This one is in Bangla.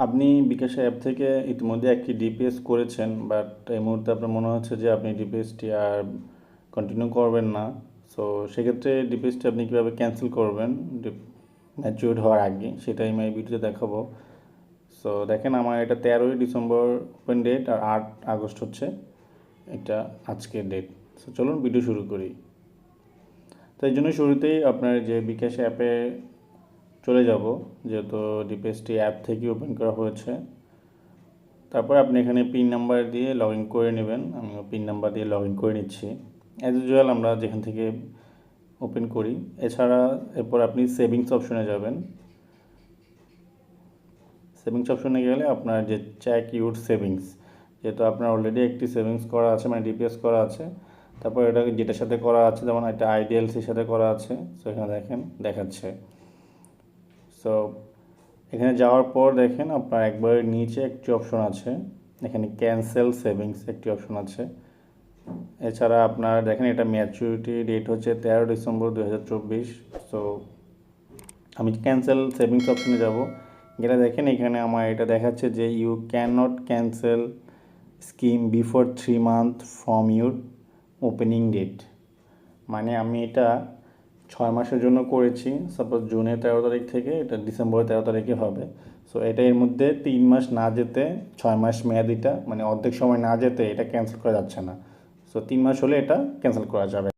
আপনি বিকাশ অ্যাপ থেকে ইতিমধ্যে একটি ডিপিএস করেছেন বাট এই মুহূর্তে আপনার মনে হচ্ছে যে আপনি ডিপিএসটি আর কন্টিনিউ করবেন না। সো সেক্ষেত্রে ডিপিএসটি আপনি কীভাবে ক্যান্সেল করবেন? ম্যাচিউর হওয়ার আগে, সেটাই আমি এই ভিডিওতে দেখাবো। সো দেখেন আমার এটা তেরোই ডিসেম্বর ওপেন ডেট আর আট আগস্ট হচ্ছে এটা আজকের ডেট সো চলুন ভিডিও শুরু করি। তো এই জন্য শুরুতেই আপনার যে বিকাশ অ্যাপে চলে যাব, যেহেতু ডিপিএসটি অ্যাপ থেকে ওপেন করা হয়েছে। তারপর আপনি এখানে পিন নাম্বার দিয়ে লগ ইন করে নেবেন। আমি পিন নাম্বার দিয়ে লগ ইন করে নিচ্ছি। অ্যাজ ইউজুয়াল আমরা যেখান থেকে ওপেন করি। এছাড়া এরপর আপনি সেভিংস অপশনে যাবেন। সেভিংস অপশনে গেলে আপনার যে চেক ইউর সেভিংস যেহেতু আপনার অলরেডি একটি সেভিংস করা আছে মানে ডিপিএস করা আছে, তারপর এটা যেটার সাথে করা আছে, যেমন একটা আইডিএলসির সাথে করা আছে সো এখানে দেখেন, দেখাচ্ছে। সো এখানে যাওয়ার পর দেখেন আপনার একবার নিচে একটি অপশন আছে। এখানে ক্যান্সেল সেভিংস একটি অপশন আছে। এছাড়া আপনার দেখেন এটা ম্যাচুরিটি ডেট হচ্ছে তেরো ডিসেম্বর দু হাজার চব্বিশ। সো আমি ক্যান্সেল সেভিংস অপশনে যাব। যেটা দেখেন এখানে আমার এটা দেখাচ্ছে যে you can not cancel scheme before three month from your opening date মানে আমি এটা ছয় মাসের জন্য করেছি। সাপোজ জুনের তেরো তারিখ থেকে এটা ডিসেম্বরের তেরো তারিখে হবে। সো এটা এর মধ্যে তিন মাস না যেতে, ছয় মাস মেয়াদিটা মানে অর্ধেক সময় না যেতে এটা ক্যান্সেল করা যাচ্ছে না। সো তিন মাস হলে এটা ক্যান্সেল করা যাবে।